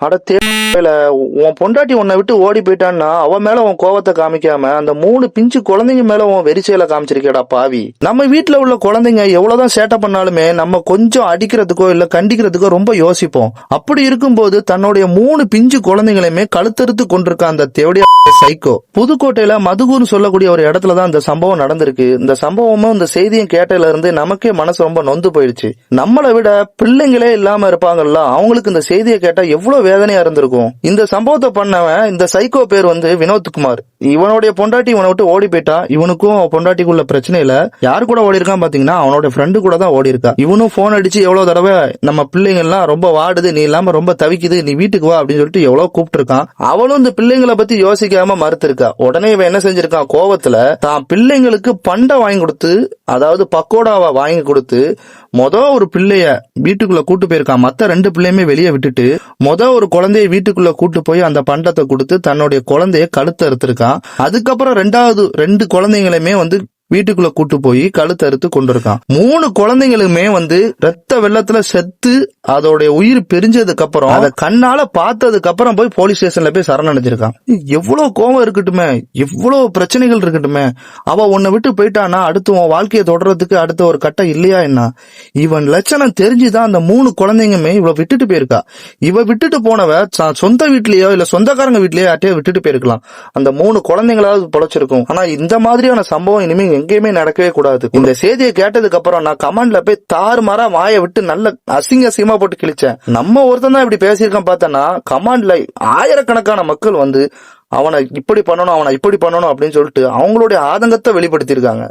அட இல்ல உன் பொண்டாட்டி உன்னை விட்டு ஓடி போயிட்டான்னா அவன் மேல உன் கோவத்தை காமிக்காம அந்த மூணு பிஞ்சு குழந்தைங்க மேல உன் வெறிச்சையில காமிச்சிருக்கேடா பாவி. நம்ம வீட்டுல உள்ள குழந்தைங்க எவ்வளவுதான் சேட்டை பண்ணாலுமே நம்ம கொஞ்சம் அடிக்கிறதுக்கோ இல்ல கண்டிக்கிறதுக்கோ ரொம்ப யோசிப்போம். அப்படி இருக்கும்போது தன்னுடைய மூணு பிஞ்சு குழந்தைங்களையுமே கழுத்தறுத்து கொண்டிருக்க அந்த தேவடியா சைக்கோ புதுக்கோட்டையில மதுகூர்னு சொல்லக்கூடிய ஒரு இடத்துல தான் இந்த சம்பவம் நடந்திருக்கு. இந்த சம்பவமும் இந்த செய்தியும் கேட்டதுல இருந்து நமக்கே மனசு ரொம்ப நொந்து போயிடுச்சு. நம்மளை விட பிள்ளைங்களே இல்லாம இருப்பாங்கல்ல அவங்களுக்கு இந்த செய்தியை கேட்டா எவ்வளவு வேதனையா இருந்திருக்கும். இந்த சம்பவத்தை பண்ணவன் இந்த சைக்கோ பேர் வந்து வினோத்குமார். இவனுடைய பொண்டாட்டி இவனை விட்டு ஓடி போயிட்டா இவனுக்கும் பொண்டாட்டிக்குள்ள பிரச்சனை இல்ல. யாரு கூட ஓடி இருக்கான் பாத்தீங்கன்னா அவனோட ஃப்ரெண்டு கூட தான் ஓடி இருக்கா. இவனும் போன் அடிச்சு எவ்வளவு தடவை நம்ம பிள்ளைங்க எல்லாம் ரொம்ப வாடுது நீ இல்லாம ரொம்ப தவிக்குது நீ வீட்டுக்கு வா அப்படின்னு சொல்லிட்டு எவ்வளவு கூப்பிட்டு இருக்கான் அவளும் இந்த பிள்ளைங்களை பத்தி யோசிக்காம மறுத்திருக்கா. உடனே இவன் என்ன செஞ்சிருக்கான்? கோவத்துல தான் பிள்ளைங்களுக்கு பண்டை வாங்கி கொடுத்து அதாவது பக்கோடாவை வாங்கி கொடுத்து மொத ஒரு பிள்ளைய வீட்டுக்குள்ள கூட்டு போயிருக்கான் மத்த ரெண்டு பிள்ளையுமே வெளியே விட்டுட்டு மொத ஒரு குழந்தைய வீட்டுக்குள்ள கூட்டு போய் அந்த பண்டத்தை கொடுத்து தன்னுடைய குழந்தைய கழுத்து அறுத்திருக்கான் அதுக்கப்புறம் ரெண்டாவது ரெண்டு குழந்தைங்களுமே வந்து வீட்டுக்குள்ள கூட்டு போய் கழுத்தறுத்து கொண்டிருக்கான் மூணு குழந்தைங்களுமே வந்து ரத்த வெள்ளத்துல செத்து அதோடைய உயிர் பிரிஞ்சதுக்கு அப்புறம் அதை கண்ணால பார்த்ததுக்கு அப்புறம் போய் போலீஸ் ஸ்டேஷன்ல போய் சரணடைஞ்சிருக்கான் எவ்வளவு கோவம் இருக்கட்டுமே எவ்வளவு பிரச்சனைகள் இருக்கட்டுமே அவ உன்னை விட்டு போயிட்டானா அடுத்து உன் வாழ்க்கையை தொடர்றதுக்கு அடுத்த ஒரு கட்டம் இல்லையா என்ன? இவன் லட்சணம் தெரிஞ்சுதான் அந்த மூணு குழந்தைங்களுமே இவ விட்டுட்டு போயிருக்கா. இவ விட்டுட்டு போனவ ச- சொந்த வீட்லயோ இல்ல சொந்தக்காரங்க வீட்லயோ யார்ட்டையோ விட்டுட்டு போயிருக்கலாம். அந்த மூணு குழந்தைங்களாவது பொழைச்சிருக்கும். ஆனா இந்த மாதிரியான சம்பவம் இனிமே எங்கேயுமே நடக்கவே கூடாது. இந்த செய்தியை கேட்டதுக்கு அப்புறம் நான் கமெண்ட்ல போய் தாறுமாறா வாயை விட்டு நல்ல அசிங்க அசிங்கமா போட்டு கிழிச்சேன். நம்ம ஒருத்தன் தான் இப்படி பேசியிருக்கேன் பார்த்தோன்னா கமாண்ட்ல ஆயிரக்கணக்கான மக்கள் வந்து அவனை இப்படி பண்ணணும் அவனை இப்படி பண்ணணும் அப்படின்னு சொல்லிட்டு அவங்களுடைய ஆதங்கத்தை வெளிப்படுத்தியிருக்காங்க.